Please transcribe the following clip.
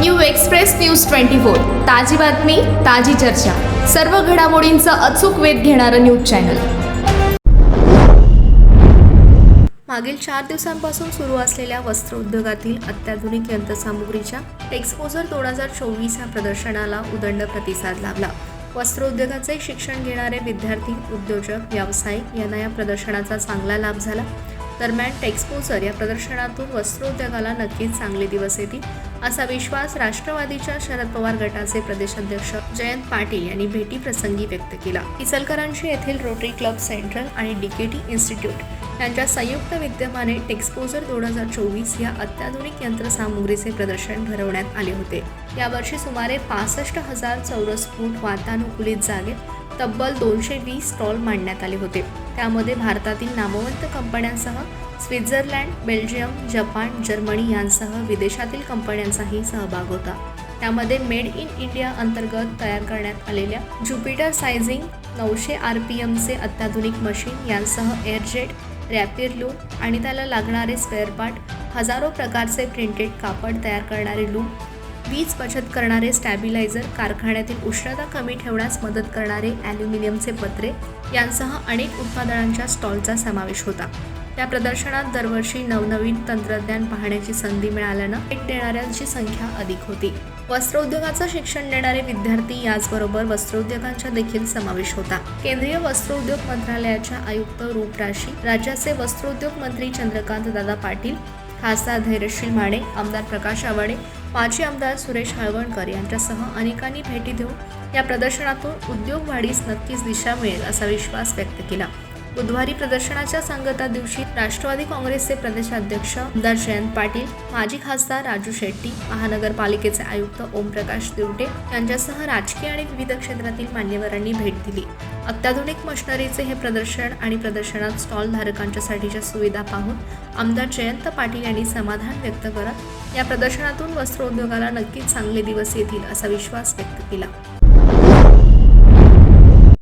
New express news twenty four. ताजी बातमी ताजी चर्चा. सर्व घडामोडींचा अचूक वेध घेणारं न्यूज चॅनल. मागील चार दिवसांपासून सुरू असलेल्या वस्त्र उद्योगातील अत्याधुनिक यंत्रसामुग्रीच्या एक्सपोजर दोन हजार चोवीस या प्रदर्शनाला उदंड प्रतिसाद लाभला. वस्त्रोद्योगाचे शिक्षण घेणारे विद्यार्थी उद्योजक व्यावसायिक यांना या प्रदर्शनाचा चांगला लाभ झाला. दरम्यान टेक्सपोजर या प्रदर्शनातून वस्त्रोद्योगाला नक्कीच चांगले दिवस येतील. असा विश्वास राष्ट्रवादीच्या शरद पवार गटाचे प्रदेशाध्यक्ष जयंत पाटील यांनी भेटीप्रसंगी व्यक्त केला. इचलकरांशी येथील रोटरी क्लब सेंट्रल आणि डीकेटी इन्स्टिट्यूट यांच्या संयुक्त विद्यमाने टेक्सपोजर दोन हजार चोवीस या अत्याधुनिक यंत्रसामुग्रीचे प्रदर्शन भरवण्यात आले होते. यावर्षी सुमारे पासष्ट हजार चौरस फूट वातानुकूलित जागेत तब्बल दोनशे वीस स्टॉल मांडण्यात आले होते. त्यामध्ये भारतातील नामवंत कंपन्यांसह स्वित्झर्लंड बेल्जियम जपान जर्मनी यांसह विदेशातील कंपन्यांचाही सहभाग होता. त्यामध्ये मेड इन इंडिया अंतर्गत तयार करण्यात आलेल्या ज्युपिटर सायझिंग नऊशे आर पी एमचे अत्याधुनिक मशीन यांसह एअरजेट रॅपिर लूम आणि त्याला लागणारे स्पेअर पार्ट हजारो प्रकारचे प्रिंटेड कापड तयार करणारे लूम वीज बचत करणारे स्टॅबिलायझर कारखान्यातील उष्णता कमी ठेवण्यास मदत करणारे ॲल्युमिनियमचे पत्रे यांसह अनेक उत्पादनांच्या स्टॉलचा समावेश होता. या प्रदर्शनात दरवर्षी नवनवीन तंत्रज्ञान पाहण्याची संधी मिळाल्यानं भेट देणाऱ्यांची संख्या अधिक होती. वस्त्रोद्योगाचं शिक्षण देणारे विद्यार्थी याचबरोबर वस्त्रोद्योगांचा देखील समावेश होता. केंद्रीय वस्त्रोद्योग मंत्रालयाच्या आयुक्त रूपराशी राज्याचे वस्त्रोद्योग मंत्री चंद्रकांत दादा पाटील खासदार धैर्यशील माने आमदार प्रकाश आवाडे माजी आमदार सुरेश हळवणकर यांच्यासह अनेकांनी भेटी देऊन या प्रदर्शनातून उद्योग वाढीस नक्कीच दिशा मिळेल असा विश्वास व्यक्त केला. बुधवारी प्रदर्शनाच्या सांगता दिवशी राष्ट्रवादी काँग्रेसचे प्रदेशाध्यक्ष आमदार जयंत पाटील माजी खासदार राजू शेट्टी महानगरपालिकेचे आयुक्त ओमप्रकाश दिवटे यांच्यासह राजकीय आणि विविध क्षेत्रातील मान्यवरांनी भेट दिली. अत्याधुनिक मशिनरीचे हे प्रदर्शन आणि प्रदर्शनात स्टॉल धारकांच्यासाठीच्या सुविधा पाहून आमदार जयंत पाटील यांनी समाधान व्यक्त करत या प्रदर्शनातून वस्त्रोद्योगाला नक्कीच चांगले दिवस येतील असा विश्वास व्यक्त केला.